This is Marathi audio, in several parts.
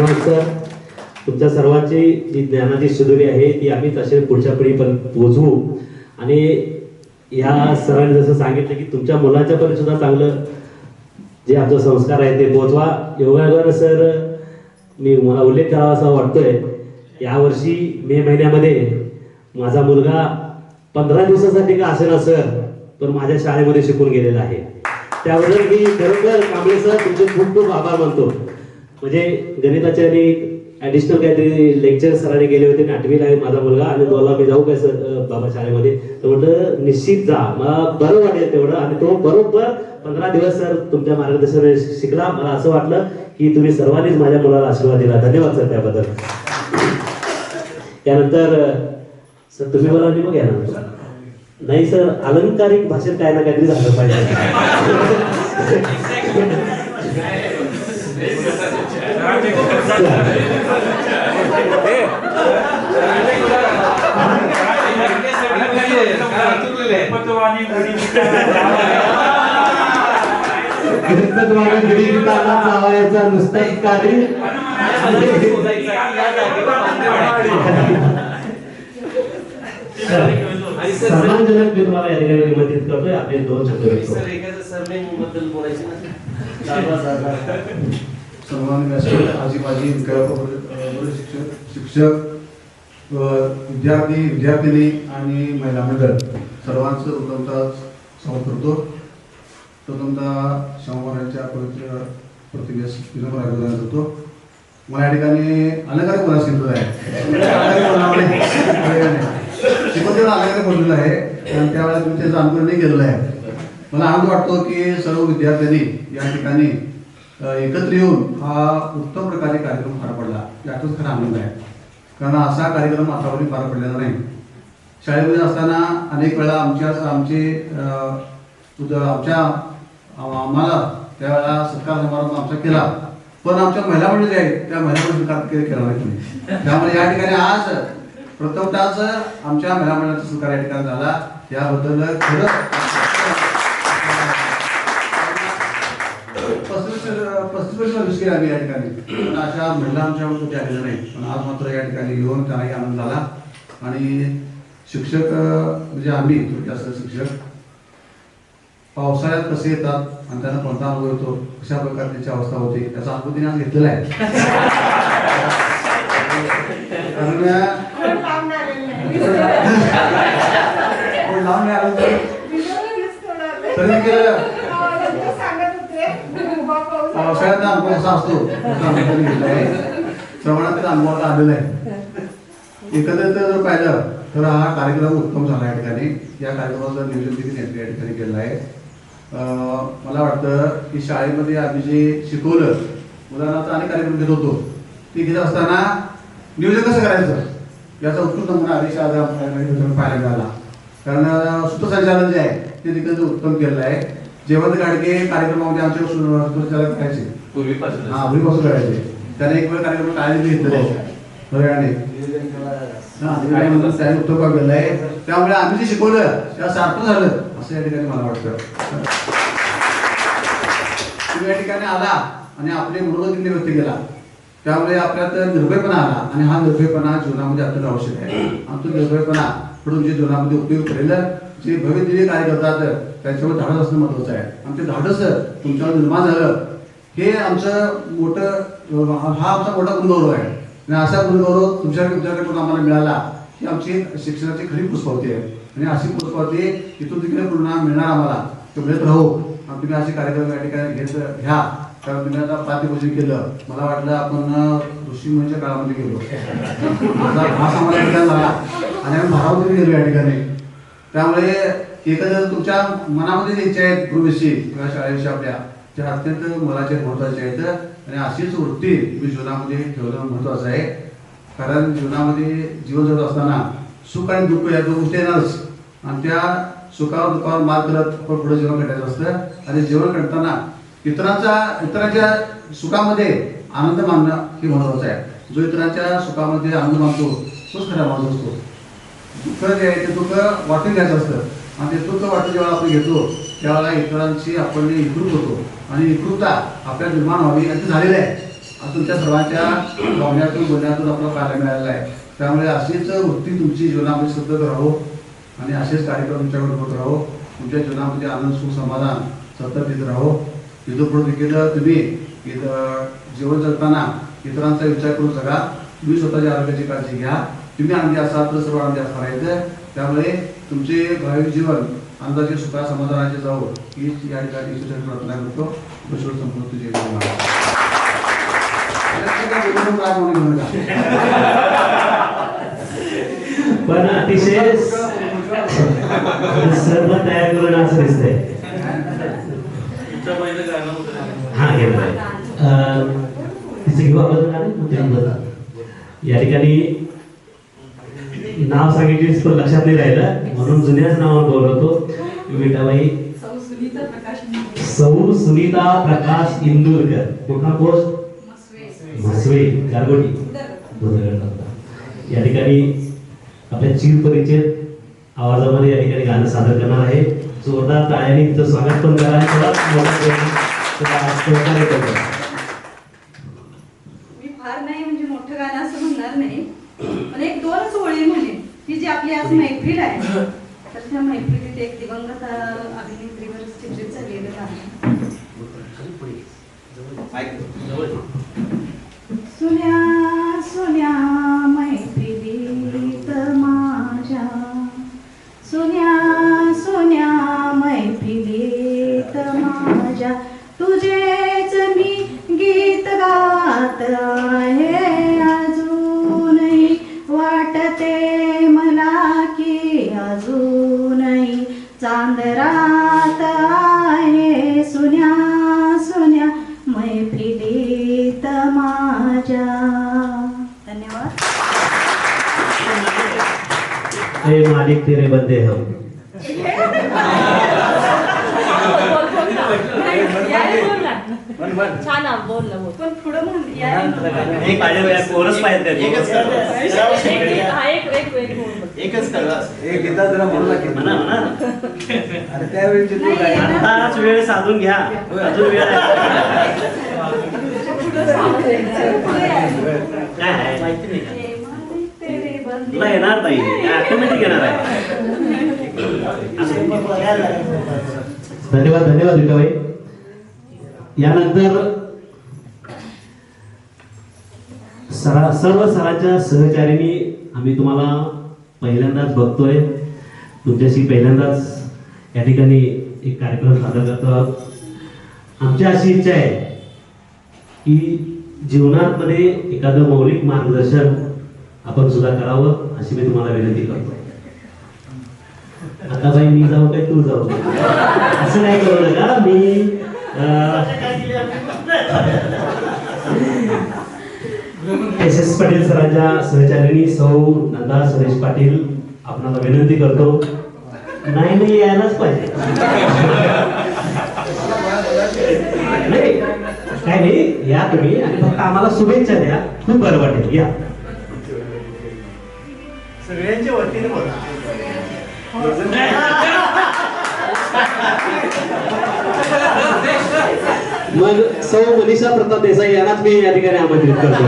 धन्यवाद सर तुमच्या सर्वांची जी ज्ञानाची शिदोरी आहे ती आम्ही तसे पुढच्या पिढीपर्यंत पोहोचवू आणि या सरांनी जसं सांगितलं की तुमच्या मुलांच्या पण सुद्धा चांगलं जे आमचं संस्कार आहे ते पोहोचवा योगायोगानं सर मी मला उल्लेख करावा असा वाटतोय यावर्षी मे महिन्यामध्ये माझा मुलगा पंधरा दिवसासाठी का असेना सर पण माझ्या शाळेमध्ये शिकून गेलेला आहे. त्याबद्दल मी खरोखर कांबळे सर तुमचे खूप खूप आभार मानतो. म्हणजे गणिताचे आणि ऍडिशनल काहीतरी लेक्चर सरांनी गेले होते आणि आठवीला आहे माझा मुलगा आणि बोला मी जाऊ काय सर बाबा शाळेमध्ये? तर म्हटलं निश्चित जा मला बरं वाटेल तेवढं आणि तो बरोबर पंधरा दिवस सर तुमच्या मार्गदर्शनाने शिकला. मला असं वाटलं की तुम्ही सर्वांनीच माझ्या मुलाला आशीर्वाद दिला. धन्यवाद सर त्याबद्दल. त्यानंतर सर तुम्ही मला मग या ना नाही सर अलंकारिक भाषेत काय ना काहीतरी झालं पाहिजे. कीर्तनवाला गीताला लावायचा नुसता एक कार्य सन्मानजनक मी तुम्हाला या ठिकाणी निमंत्रित करतोय. आपले दोन शब्द व्यक्त सन्मान व्यासपीठ आजीबाजी शिक्षक शिक्षक विद्यार्थी विद्यार्थिनी आणि महिला मंडळ. सर्वांचं प्रथमतः स्वागत करतो. प्रथमतः शंभरांच्या पवित्र प्रतिमेस विनम्र अभिवादन करतो. मला या ठिकाणी अलंकार बोला सांगितलं आहे? शिकवतेला अलंकार बोललेलं आहे आणि त्यावेळेला तुम्ही त्याचं अनुकरण केलेलं आहे. मला आनंद वाटतो की सर्व विद्यार्थ्यांनी या ठिकाणी एकत्र येऊन हा उत्तम प्रकारे कार्यक्रम पार पडला. यातच खरा आनंद आहे. कारण असा कार्यक्रम आतापर्यंत पार पडलेला नाही. शाळेमध्ये असताना अनेक वेळा आमच्या आमचे आमच्या आम्हाला त्यावेळेला सत्कार समारंभ आमचा केला. पण आमच्या महिला मंडळी जे आहे त्या महिला मंडळ सत्कार केला नाही त्यामुळे या ठिकाणी आज प्रथमताच आमच्या महिला मंडळाचा सत्कार या ठिकाणी झाला. याबद्दल खरंच सर्व्हिस केली आम्ही या ठिकाणी. पण अशा महिला आमच्या कुठे आलेल्या नाही. पण आज मात्र या ठिकाणी येऊन त्यांनाही आनंद झाला. आणि शिक्षक म्हणजे आम्ही असं शिक्षक पावसाळ्यात कसे येतात आणि त्यांना कोणता अनुभव येतो कशा प्रकारे त्याची अवस्था होते त्याचा अनुभव तिने आज घेतलेला आहे. कारण लावून आलं तरी केलं? पावसाळ्याचा अनुभव असा असतो. तसा अनुभव आहे श्रवणात त्याचा अनुभव आलेला आहे. एकंदरीत जर पाहिलं तर हा कार्यक्रम उत्तम झाला या ठिकाणी. या कार्यक्रमाचं नियोजन देखील यांनी या ठिकाणी केलं आहे. मला वाटतं की शाळेमध्ये आम्ही जे शिकवलं मुलांना अनेक कार्यक्रम घेत होतो. ते घेत असताना नियोजन कसं करायचं? याचा उत्कृष्ट नमुना आधी आज आपल्याला पाहायला मिळाला. कारण अं, सूत्रसंचालन जे आहे ते देखील उत्तम केलेलं आहे. जेवण गाडगे कार्यक्रमामध्ये आमचे सु- सूत्रसंचालक करायचे. पूर्वीपासून हा पूर्वीपासून करायचे. त्याने एक वेळ कार्यक्रम काळजी घेतलेले आहे त्यामुळे आम्ही जे शिकवलं त्या सार्थक झालं. असं या ठिकाणी मला वाटतं. तुम्ही या ठिकाणी आला आणि आपले तिथे व्यक्त केला. त्यामुळे आपल्यात निर्भयपणा आला आणि हा निर्भयपणा जीवनामध्ये अत्यंत आवश्यक आहे. आणि तो निर्भयपणा पुढे जे जीवनामध्ये उपयोग करेल जे भव्य दिव्य कार्य करतात त्यांच्यावर धाडस असणं महत्वाचं आहे. आणि ते धाडस तुमच्यावर निर्माण झालं हे आमचं मोठं हा आमचा मोठा गुणगौरव आहे. आणि असा गुणगौरव तुमच्याकडे तुमच्याकडे आम्हाला मिळाला ही आमची शिक्षणाची खरी पुष्पावती आहे. आणि अशी पुष्पावती इथून तिकडे पुन्हा मिळणार आम्हाला तो मिळत राहू. आणि तुम्ही असे कार्यक्रम या ठिकाणी घेत घ्या. कारण तुम्ही आता प्रातिपूजन केलं. मला वाटलं आपण ऋषीमुनीच्या काळामध्ये गेलो. माझा भास आम्हाला झाला आणि आम्ही भारावती गेलो या ठिकाणी. त्यामुळे एकंदर तुमच्या मनामध्ये जे इच्छा आहेत गुरुविषयी किंवा शाळेविषयी आपल्या त्या अत्यंत मुलाचे महत्त्वाचे आहेत आणि अशीच वृत्ती तुम्ही जीवनामध्ये ठेवणं महत्वाचं आहे. कारण जीवनामध्ये जीवन जगत असताना सुख आणि दुःख या दोन गोष्टी येणारच. आणि त्या सुखावर दुःखावर मात करत आपण पुढे जीवन काढायचं असतं. आणि जीवन काढताना इतरांचा इतरांच्या सुखामध्ये आनंद मानणं हे महत्वाचं आहे. जो इतरांच्या सुखामध्ये आनंद मानतो तोच खरा माणूस असतो. दुःख जे आहे ते दुःख वाटून घ्यायचं असतं. आणि ते दुःख वाटून जेव्हा आपण घेतो त्यावेळेला इतरांशी आपण एकरूप होतो. आणि विकृतता आपल्या निर्माण व्हावी असं झालेलं आहे. हा तुमच्या सर्वांच्या भावण्यातून बोलण्यातून आपला पाहायला मिळालेला आहे. त्यामुळे अशीच वृत्ती तुमची जीवनामध्ये सतत राहो. आणि असेच कार्यक्रम तुमच्याकडे होत राहो. तुमच्या जीवनामध्ये आनंद सुख समाधान सतत येत राहो. इथं पुढे केलं तुम्ही इथं जीवन जगताना इतरांचा विचार करून जगा. तुम्ही स्वतःच्या आरोग्याची काळजी घ्या. तुम्ही आनंदी असाल तर सर्व आनंदी असणार आहेत. त्यामुळे तुमचे भावी जीवन आनंदाचे सुखा समाधानाचे जावं हीच या ठिकाणी ईश्वराची प्रार्थना करतो. ईश्वर संपूर्ण तुझे पण अतिशय सर्व तयार करून असं दिसतंय. हा घेऊन तिचं घेऊ आपण. या ठिकाणी नाव सांगितलीस पण लक्षात नाही राहिलं. म्हणून जुन्याच नावावर बोलवतो विटाबाई सौ सुनीता प्रकाश इंदूरकर. पोस्ट मस्वे. म्हसवे. गारगोटी. या ठिकाणी आपल्या चिर परिचित आवाजामध्ये या ठिकाणी गाणं सादर करणार आहे. जोरदार टाळ्यांनी तिचं स्वागत पण करा आणि सर्वात मोठा प्रयत्न तुला आज सहकार्य करतो. मी फार नाही म्हणजे मोठं गाणं असं म्हणणार नाही पण एक दोनच ओळी म्हणेन की जी आपली आज मैफिल आहे. तर त्या मैफिलीत एक दिवंगत अभिनेत्रीवर चित्रित झालेलं गाणं सुन्या सुन्या. हे मालिक तेरे बंदे हम छान बोल ना पण पुढं एकच. एक- हा, एक एक एक बोल बोल. एकच एक गीता जरा म्हणू लागेल म्हणा म्हणा. आणि त्यावेळी आताच वेळ साधून घ्या. अजून वेळ? माहिती नाही का? तुला येणार नाही. ऑटोमॅटिक येणार आहे. धन्यवाद धन्यवाद विकाबाई यानंतर सरा सर्व सरांच्या सहचारीनी आम्ही तुम्हाला पहिल्यांदाच बघतोय. तुमच्याशी पहिल्यांदाच या ठिकाणी एक कार्यक्रम सादर करतो आहोत. आमची अशी इच्छा आहे की जीवनात मध्ये एखादं मौलिक मार्गदर्शन आपण सुद्धा करावं अशी मी तुम्हाला विनंती करतो आता बाई मी जाऊ काय तू जाऊ असं नाही करू नका. मी एस एस पाटील सरांच्या सहचारिणी सौ नंदा सुरेश पाटील आपणाला विनंती करतो नाही नाही यायलाच पाहिजे. नाही काय नाही या तुम्ही. आणि फक्त आम्हाला शुभेच्छा द्या. खूप बरं वाटेल या. सगळ्यांच्या वतीने बोला. मग सौ मनीषा प्रताप देसाई यांनाच मी या ठिकाणी आमंत्रित करतो.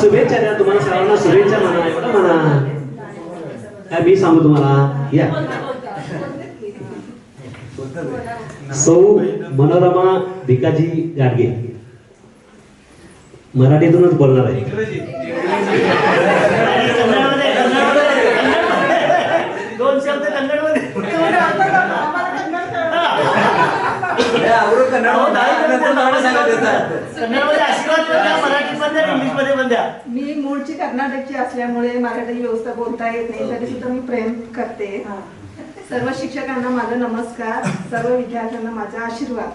शुभेच्छा द्या. तुम्हाला सर्वांना शुभेच्छा म्हणा एवढं म्हणा. काय मी सांगू तुम्हाला? या. सौ मनोरमा भिकाजी गाडगे. मराठीतूनच बोलणार आहे. दोन शब्द द्या मी मूळची कर्नाटकची असल्यामुळे मराठी व्यवस्था बोलता येत नाही तरी सुद्धा मी प्रेम करते. सर्व शिक्षकांना माझा नमस्कार सर्व विद्यार्थ्यांना माझा आशीर्वाद.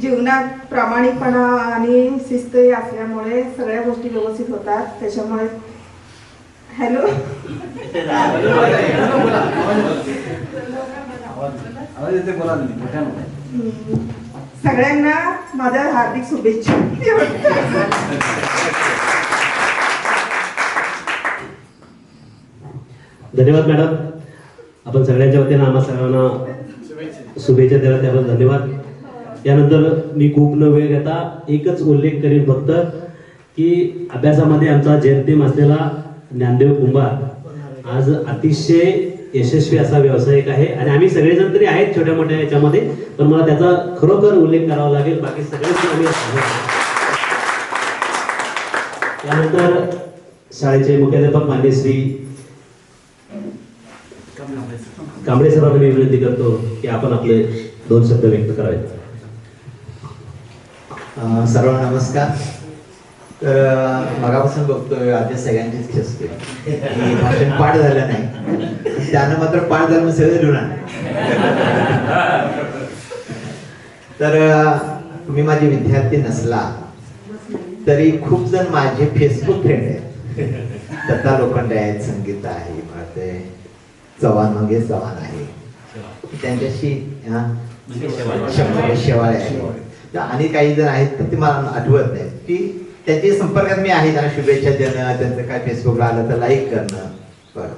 जीवनात प्रामाणिकपणा आणि शिस्तही असल्यामुळे सगळ्या गोष्टी व्यवस्थित होतात. त्याच्यामुळे हॅलो? सगळ्यांना माझ्या हार्दिक शुभेच्छा. धन्यवाद मॅडम. आपण सगळ्यांच्या वतीनं आम्हा सर्वांना शुभेच्छा दिल्या त्याबद्दल धन्यवाद. यानंतर मी खूप न वेळ घेता एकच उल्लेख करीन फक्त की अभ्यासामध्ये आमचा जयंतीम असलेला ज्ञानदेव कुंभार आज अतिशय यशस्वी असा व्यावसायिक आहे. आणि आम्ही सगळेजण तरी आहेत छोट्या मोठ्या याच्यामध्ये पण मला त्याचा खरोखर उल्लेख करावा लागेल. बाकी सगळेच आम्ही त्यानंतर शाळेचे मुख्याध्यापक मान्य श्री कांबळे सरांना मी विनंती करतो की आपण आपले दोन शब्द व्यक्त करावेत. सर्वांना नमस्कार. तर मगापासून बघतोय आता सगळ्यांचीच खेचते की भाषण पाठ झालं नाही. त्यानं मात्र पाठ झालं सगळं लिहून तर मी तुम्ही माझे विद्यार्थी नसला तरी खूप जण माझे फेसबुक फ्रेंड आहेत. दत्ता लोखंड आहेत संगीता आहे भारत आहे. चव्हाण मंगेश चव्हाण आहे त्यांच्याशी शेवाळे आहे तर आणि काही जण आहेत पण ते मला आठवत नाही की त्यांच्या संपर्कात मी आहे त्यांना शुभेच्छा देणं त्यांचं काय फेसबुकला आलं तर लाईक करणं बरं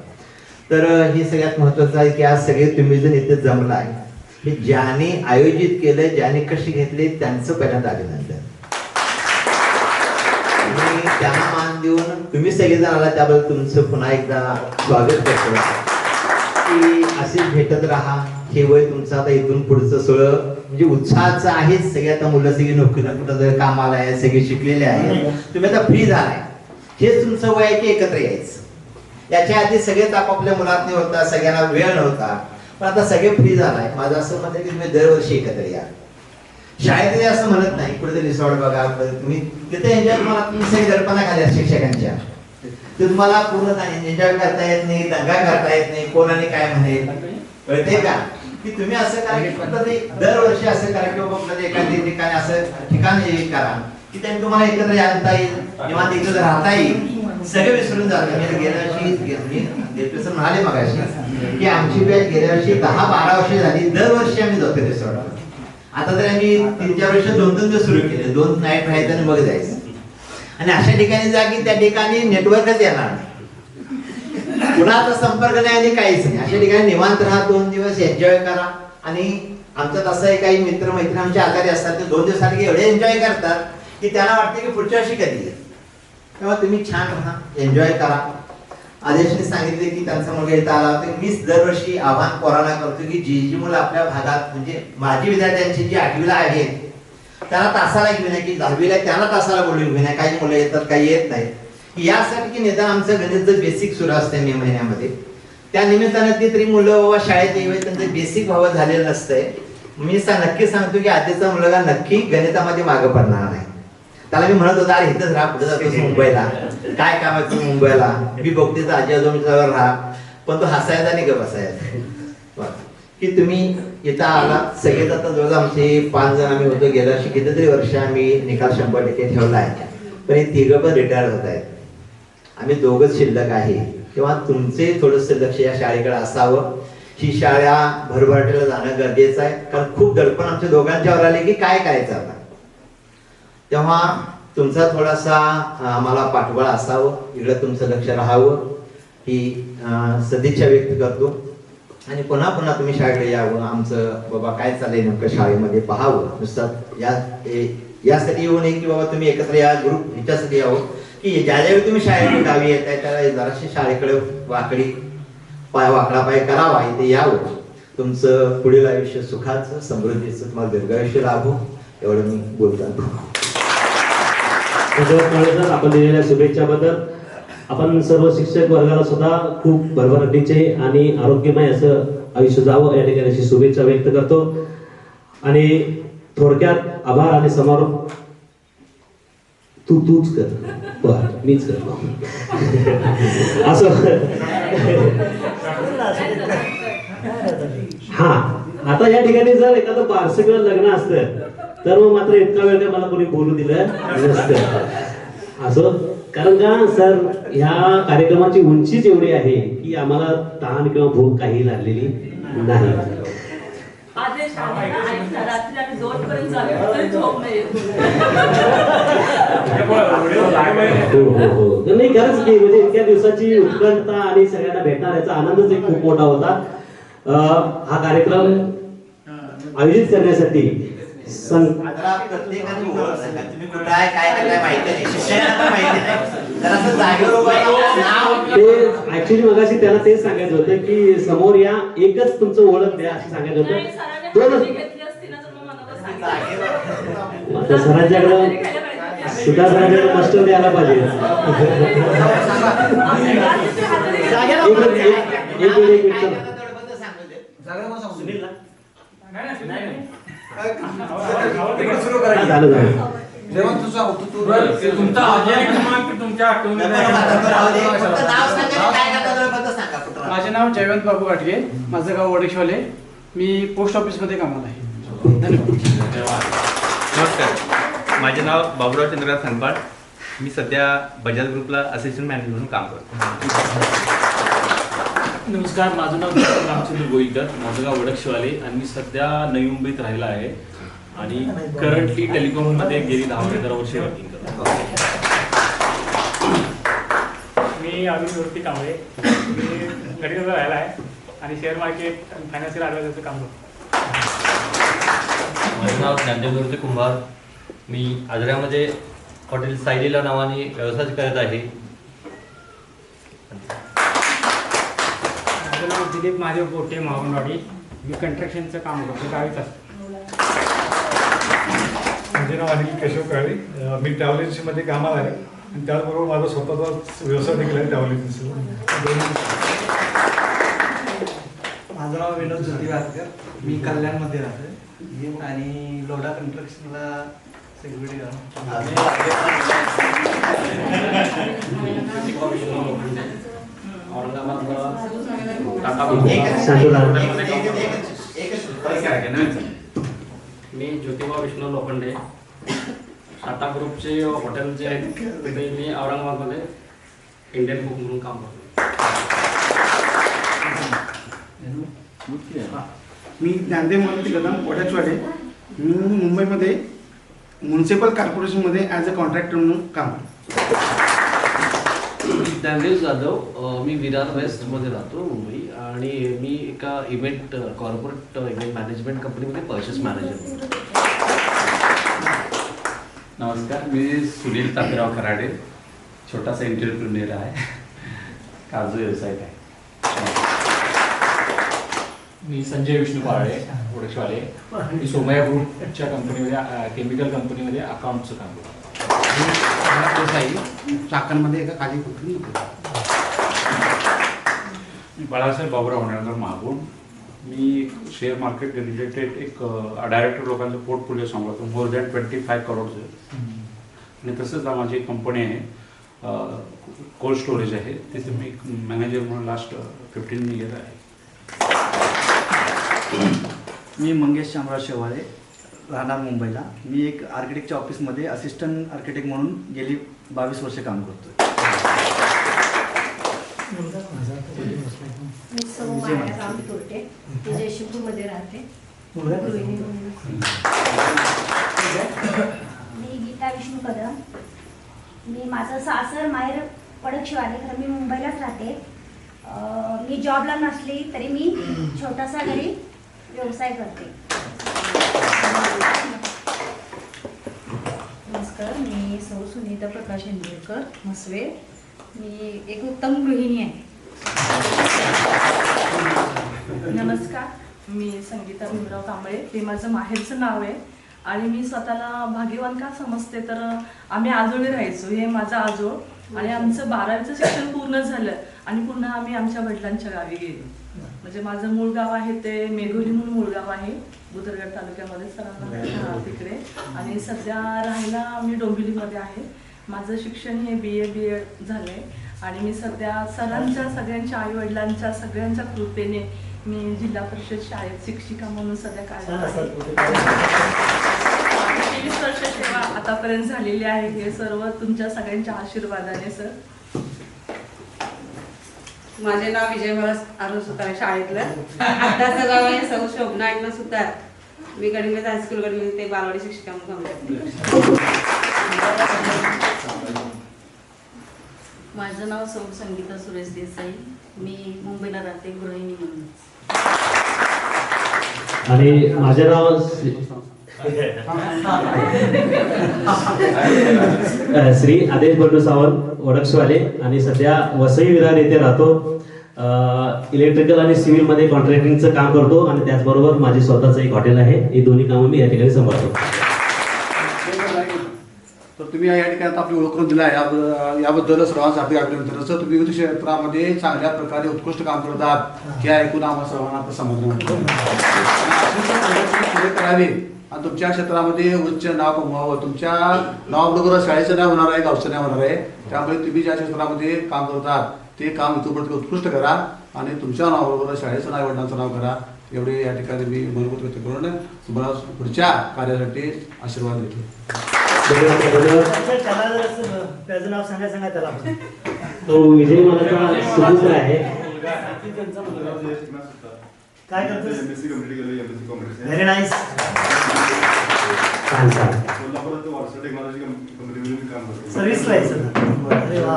तर हे सगळ्यात महत्वाचं आहे की आज सगळे तुम्ही जण इथे जमलाय हे ज्याने आयोजित केलं ज्याने कशी घेतले त्यांचं पहिल्यांदा अभिनंदन त्यांना मान देऊन तुम्ही सगळेजण आला त्याबद्दल तुमचं पुन्हा एकदा स्वागत करतो की असे भेटत राहा. हे वय तुमचं आता इथून पुढचं सगळं म्हणजे उत्साहाचं आहेच सगळे. आता मुलं सगळी नोकरीला कुठं जर कामाला आहे सगळे शिकलेले आहेत. तुम्ही आता फ्री झालाय. हेच तुमचं वय आहे की एकत्र यायचं? याच्या आधी सगळेच आपापल्या मुलात होता सगळ्यांना वेळ नव्हता. पण आता सगळे फ्री झालाय. माझं असं आहे की तुम्ही दरवर्षी एकत्र या. शाळेत असं म्हणत नाही. कुठेतरी रिसॉर्ट बघा. तुम्ही तिथे एन्जॉय तुम्हाला तुम्ही सगळी दडपणा खाली आहे शिक्षकांच्या. तुम्हाला पूर्ण एन्जॉय करता येत नाही दंगा करता येत नाही कोणाने काय म्हणेल? कळते का? की तुम्ही असं करा की फक्त दरवर्षी असं करा किंवा एखाद्या ठिकाणी असं ठिकाण करा की त्यांनी तुम्हाला एकत्र आणता येईल निवांत एकत्र राहता येईल. सगळे विसरून जातात. मी गेल्या वर्षी मी. म्हणाले मगाशी की आमची बॅच गेल्या वर्षी दहा बारा वर्षे झाली दरवर्षी आम्ही जातो रिसॉर्टवर. आता तर आम्ही तीन चार वर्ष दोन दोन दिवस सुरू केले. दोन नाईट राहायचं आणि मग जायचं. आणि अशा ठिकाणी जा की त्या ठिकाणी नेटवर्कच येणार नाही. कुणाचा आता संपर्क नाही आणि काहीच नाही. अशा ठिकाणी निवांत राहा दोन दिवस एन्जॉय करा. आणि आमच्यात असं आहे काही मित्र मैत्रिणी आमचे आजारी असतात ते दोन दिवसासाठी एवढे एन्जॉय करतात की त्यांना वाटते की पुढच्या वर्षी कधी येईल. तेव्हा तुम्ही छान राहा एन्जॉय करा. आदेशने सांगितले की त्यांचा मुलगा इथं आला होता. मीच दरवर्षी आव्हान पोरांना करतो की जी जी मुलं आपल्या भागात म्हणजे माझी विद्यार्थ्यांची जी आठवीला आहेत त्याला तासाला घेऊन आहे की दहावीला त्याला तासाला बोलून घेऊन आहे काही मुलं येतात काही येत नाहीत यासाठी की निदान आमचं गणितचं बेसिक सुरू असते मे महिन्यामध्ये. त्या निमित्तानं ती तरी मुलं बाबा शाळेत येईल त्यांचं बेसिक व्हावं झालेलं नसतंय. मी सा नक्की सांगतो की आधीचा मुलगा नक्की गणितामध्ये मागं पडणार नाही. त्याला मी म्हणत होता अरे इथंच राहा पुढे जातोस मुंबईला? काय काम मुंबईला? मी बघते तर आजी आजोबांच्यावर राहा. पण तो हसायचा नाही का बसायचा. की तुम्ही इथं आला सगळेच आता जवळ आमचे पाच जण आम्ही होतो गेल्या वर्षी कितीतरी वर्ष आम्ही निकाल शंभर टक्के ठेवला आहे. पण हे तिघं पण रिटायर होत आहेत. आम्ही दोघंच शिल्लक आहे. तेव्हा तुमचे थोडंसं लक्ष या शाळेकडे असावं. ही शाळा भरभराटीला जाणं गरजेचं आहे. कारण खूप दडपण आमच्या दोघांच्यावर आले की काय करायचं आता? तेव्हा तुमचा थोडासा आम्हाला पाठबळ असावं. इकडं तुमचं लक्ष राहावं. ही सदिच्छा व्यक्त करतो. आणि पुन्हा पुन्हा तुम्ही शाळेकडे यावं आमचं बाबा काय चाललंय नेमकं शाळेमध्ये पाहावं. नुसतं या यासाठी येऊ नये की बाबा तुम्ही एकत्र या ग्रुप ह्याच्यासाठी यावं. की ज्या ज्यावेळी तुम्ही शाळेकडे गावी येत आहे त्याला जराशी शाळेकडे वाकडी पाय वाकडा पाय करावा इथे यावं. तुमचं पुढील आयुष्य सुखाचं समृद्धीचं तुम्हाला दीर्घायुष्य लाभो एवढं मी बोलतो. आपण दिलेल्या शुभेच्छाबद्दल आपण सर्व शिक्षक वर्गाला सुद्धा खूप भरभराटीचे आणि आरोग्यमय असं आयुष्य जावं या ठिकाणी अशी शुभेच्छा व्यक्त करतो. आणि थोडक्यात आभार आणि समारोप. तू तूच कर. बर मीच करतो असं. हा आता या ठिकाणी जर एखादं बारसं किंवा लग्न असतं तर मग मात्र इतका वेळ मला कोणी बोलू दिलं नसतं. असं. कारण का सर ह्या कार्यक्रमाची उंचीच एवढी आहे की आम्हाला तहान किंवा भूक काही लागलेली नाही. हो हो हो. नाही खरंच की म्हणजे इतक्या दिवसाची उत्कंठता आणि सगळ्यांना भेटणार याचा आनंदच एक खूप मोठा होता. हा कार्यक्रम आयोजित करण्यासाठी ओळख. तुम्ही कुठं आहे काय करताय माहिती नाही. शिक्षणाला माहिती नाही. जरा असं जागेवर उभं राहून नाव ते ऍक्च्युली मगाशी त्यांना तेच सांगायचं होतं की समोर या एकच तुमचं ओळख द्या असं सांगायचं नाही, होतं सरांनी दोनच. हाताने घेतली असती ना तर मग मनाला सांगितलं. जागेवर आता सरांच्याकडं सुद्धा सरांच्याकडे मास्टर द्यायला पाहिजे. आम्ही हाताने घेतली. एक मिनिट, एक- एक मिनिट, एक मिनिट सांगू. हा, झालं झालं जेव्हा तू तुमचा तुमच्या माझे नाव जयवंत बाबू घाटगे माझं गाव वडेशवाले मी पोस्ट ऑफिसमध्ये कामाला आहे. धन्यवाद नमस्कार. माझे नाव बाबुराव चंद्रराव संपाळ मी सध्या बजाज ग्रुपला असिस्टंट मॅनेजर म्हणून काम करतो. नमस्कार माझं नाव रामचंद्र गोईकर. माझं गाव वडकशिवाले आणि मी सध्या नवी मुंबईत राहिला आहे. आणि करंटली टेलिकॉममध्ये गेली दहा पंधरा वर्षे वर्किंग करतो. मी मूर्ती कांबळे मी राहिला आहे आणि शेअर मार्केट आणि फायनान्शियल ॲडवायझरचं काम करतो. माझं नाव ज्ञानदेव कुंभार. मी आजऱ्यामध्ये हॉटेल सायलीला नावाने व्यवसाय करत आहे. माझं नाव दिलीप महादेव पोटे मावनवाडी मी कंस्ट्रक्शनचं काम करतो गावीच असतो. माझे नाव अनिल केशव काळे. मी ट्रॅव्हल एजन्सीमध्ये कामाला आहे. आणि त्याचबरोबर माझा स्वतःचा व्यवसाय देखील आहे ट्रॅव्हल एजन्सीचा माझं नाव विनोद ज्योती वासकर मी कल्याणमध्ये राहतो आणि लोढा कंस्ट्रक्शनला सेक्युरिटी मी ज्योतिबा विष्णू लोखंडे. टाटा ग्रुपचे हॉटेल जे आहेत ते मी औरंगाबादमध्ये इंडियन कुक म्हणून काम करतो. मी ज्ञानदेव मारुती कदम कोट्याचवाडे. मी मुंबईमध्ये म्युन्सिपल कॉर्पोरेशनमध्ये ॲज अ कॉन्ट्रॅक्टर म्हणून काम करतो. ज्ञानदेव जाधव मी विरार वेस्टमध्ये राहतो मुंबई आणि मी एका इव्हेंट कॉर्पोरेट इव्हेंट मॅनेजमेंट कंपनीमध्ये पर्चेस मॅनेजर नमस्कार मी सुनील तापेराव खराडे छोटासा एंटरप्रिनियर आहे. काजू व्यवसाय आहे मी संजय विष्णू पाळे वडकशवाले मी सोमया ग्रुपच्या कंपनीमध्ये केमिकल कंपनीमध्ये अकाउंटचं काम करतो. चाकणमध्ये एका काळजी कुठून मी बाळासाहेब बाबुराव होणार महागून मी शेअर मार्केट रिलेटेड एक डायरेक्टर लोकांचं पोर्टफोलिओ सांभाळतो. मोर दॅन ट्वेंटी फाय करोडचं आणि तसंच माझी एक कंपनी आहे. कोल्ड स्टोरेज आहे. तिथे मी मॅनेजर म्हणून लास्ट फिफ्टीन इयर आहे. मी मंगेश शामराव शेवाळे. राहणार मुंबईला. मी एक आर्किटेक्टच्या ऑफिसमध्ये असिस्टंट आर्किटेक्ट म्हणून गेली बावीस वर्ष काम करतो मी राहते मी गीता विष्णू कदम. मी माझं सासर माहेर पडकशिवाले खरं मी मुंबईलाच राहते. मी जॉबला नसली तरी मी छोटासा घरी व्यवसाय करते. नमस्कार मी सौ सुनीता प्रकाश इंदुरकर म्हसवे. मी एक उत्तम गृहिणी आहे. नमस्कार मी संगीता भीमराव कांबळे. हे माझं माहेरचं नाव आहे. आणि मी स्वतःला भाग्यवान का समजते तर आम्ही आजोळी राहायचो. हे माझं आजोळ. आणि आमचं बारावीचं शिक्षण पूर्ण झालं. आणि पुन्हा आम्ही आमच्या वडिलांच्या गावी गेलो. म्हणजे माझं मूळ गाव आहे ते मेघोली म्हणून मूळ गाव आहे. बुदरगड तालुक्यामध्ये सरांना तिकडे. आणि सध्या राहायला मी डोंबिवलीमध्ये आहे. माझं शिक्षण हे बी ए बी एड झालंय. आणि मी सध्या सरांच्या सगळ्यांच्या आई वडिलांच्या सगळ्यांच्या कृपेने मी जिल्हा परिषद शाळेत शिक्षिका म्हणून सध्या आहे. तेवीस वर्ष सेवा आतापर्यंत झालेली आहे. हे सर्व तुमच्या सगळ्यांच्या आशीर्वादाने सर. माझे नाव विजय भरस अरुण सुतार शाळेतलं. आत्ताचं नाव आहे सौ शोभना अण्णा सुतार. मी गडिंगज हायस्कूल गडिंगज ते बालवाडी शिक्षिका म्हणून माझं नाव सौ संगीता सुरेश देसाई. मी मुंबईला राहते गृहिणी म्हणून. आणि माझे नाव श्री- आदेश बंडू सावंत वडक्षवाले आणि सध्या वसई विरार येथे राहतो. इलेक्ट्रिकल आणि सिव्हिलमध्ये कॉन्ट्रॅक्टिंगचं काम करतो आणि त्याचबरोबर माझे स्वतःचं एक हॉटेल आहे. ही दोन्ही कामं मी या ठिकाणी सांभाळतो. तर तुम्ही या ठिकाणी आपली ओळख करून दिला याबद्दल सर्वांचं हार्दिक अभिनंदन. जसं तुम्ही विविध क्षेत्रामध्ये चांगल्या प्रकारे उत्कृष्ट काम करत आहात हे ऐकून आम्हाला सर्वांना समजलं समाधान वाटतं. आणि तुमच्या क्षेत्रामध्ये उच्च नाव कमवावं. तुमच्या नावाबरोबर शाळेचं नाव होणार आहे गावचं नाव होणार आहे. त्यामुळे तुम्ही ज्या क्षेत्रामध्ये काम करत आहात ते काम इथपर्यंत उत्कृष्ट करा आणि तुमच्या नावाबरोबर शाळेचं नाव वडिलांचं नाव करा. एवढे या ठिकाणी मी मनोगत व्यक्त करून तुम्हाला पुढच्या कार्यासाठी आशीर्वाद देतो. त्याला जर असं त्याचं नाव सांगा सांगा त्याला आपण. तो विजय मनाचा सुपुत्र आहे काय करतोस व्हेरी छान छान. सर्व्हिसला आहे सर अरे वा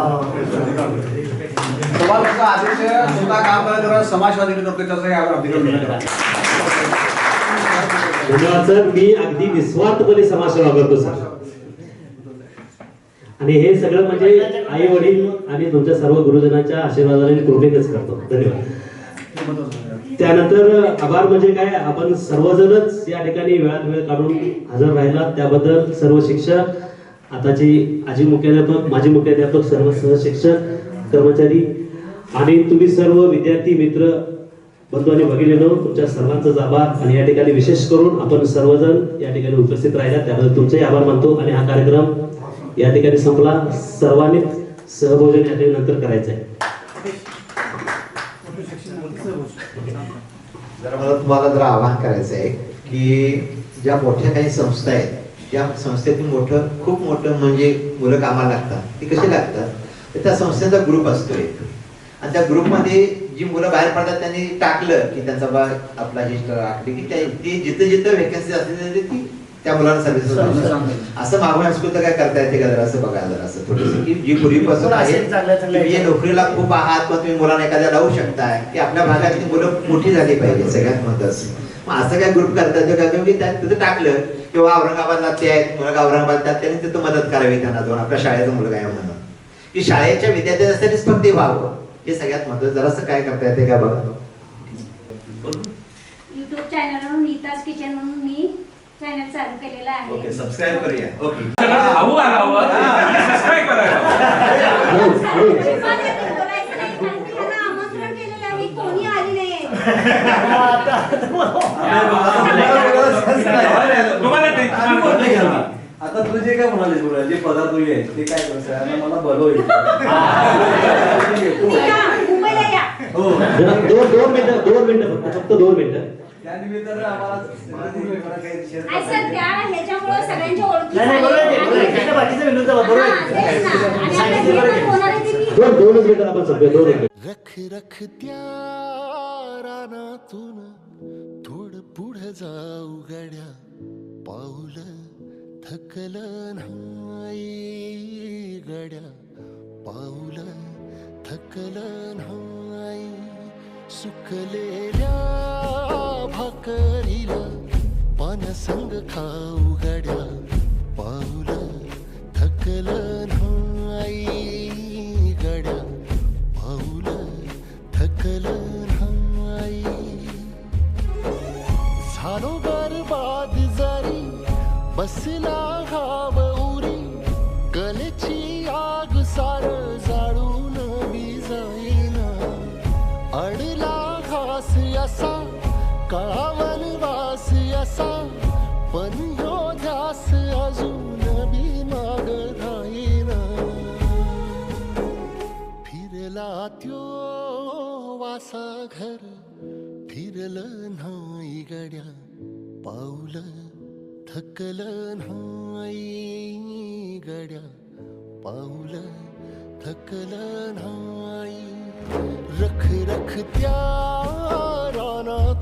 आदेश स्वतः काम करायचं समाजवादी नोकरी त्याचा यावर अधिकार करा धन्यवाद सर मी अगदी निस्वार्थपणे समाजसेवा करतो सर. आणि हे सगळं म्हणजे आई वडील आणि तुमच्या सर्व गुरुजनांच्या आशीर्वादाने कृपेनेच करतो. धन्यवाद. त्यानंतर आभार म्हणजे काय? आपण सर्वजणच या ठिकाणी वेळात वेळ काढून हजर राहिला त्याबद्दल सर्व शिक्षक आताचे आजी मुख्याध्यापक माजी मुख्याध्यापक सर्व सहशिक्षक कर्मचारी आणि तुम्ही सर्व विद्यार्थी मित्र बंधू आणि भगिनीनो तुमच्या सर्वांचाच आभार. आणि या ठिकाणी विशेष करून आपण सर्वजण या ठिकाणी उपस्थित राहिला. त्याबद्दल तुमचेही आभार मानतो आणि हा कार्यक्रम या ठिकाणी संपला. सर्वांनी सहभोजन या ठिकाणी नंतर करायचं आहे जरा मला तुम्हाला जरा आवाहन करायचं आहे की ज्या मोठ्या काही संस्था आहेत ज्या संस्थेतून मोठं खूप मोठं म्हणजे मुलं कामाला लागतात ती कशी लागतात? तर त्या संस्थेचा ग्रुप असतो एक. आणि त्या ग्रुपमध्ये जी मुलं बाहेर पडतात त्यांनी टाकलं की त्यांचा बा आपला हे राखली की त्या- ती जिथं जिथं वेकन्सी असते ती त्या मुलांना सर्व्हिस असं मागून हायस्कूल तर काय करता येते का जरा असं बघा जरा असं थोडंसं की जी पूर्वीपासून आहे नोकरीला खूप आहात किंवा तुम्ही मुलांना एखाद्या लावू शकताय की आपल्या भागातली मुलं मोठी झाली पाहिजे सगळ्यात महत्वाचं. मग असं काय ग्रुप करतात ते काय की त्यात तिथं टाकलं किंवा औरंगाबादला ते आहेत मुलगा औरंगाबाद त्यात त्यांनी तिथं मदत करावी त्यांना जाऊन आपल्या शाळेचा मुलगा आहे म्हणून. की शाळेच्या विद्यार्थ्यांसाठीच फक्त हे व्हावं हे सगळ्यात महत्वाचं. जरासं काय करता येते का बघा. युट्यूब नीताज किचन म्हणून मी चॅनल चालू केलेला आहे. ओके सबस्क्राईब करूया. ओके भाऊ आला सबस्क्राईब आमंत्रण केलेलं आहे कोणी आले नाही आता तू जे काय म्हणालीस बोला जे पदार्थ तू आहे ते काय करतो मला बरं होईल मुंबईला या. हो. दोन दोन मिनिटं दोन मिनिटं फक्त फक्त दोन मिनिटं. आम्हाला ह्याच्यामुळे सगळ्यांच्या ओळखी नाही, बरोबर आहे, बरोबर आहे. त्याच्या बाकीचं विनोद बरोबर आहे. दोन दोनच आपण दोन रख रख त्या रानातून थोड पुढे जाऊ गड्या. पाऊल थकल नाही गड्या. पाऊल थकल नाही. सुकलेल्या भाकरीला पानसंग खाऊ गड्या. पाऊल थकल नाही गड्या. पाऊल थकल नाही झालो बरबाद जरी. बसला कळावन वास असा? पण यो अजून बी माग राहीना. फिरला त्यो वासा घर फिरलं नाही गड्या. पाऊल थकल नाही गड्या. पाऊल थकल नाही. रख रख त्या राना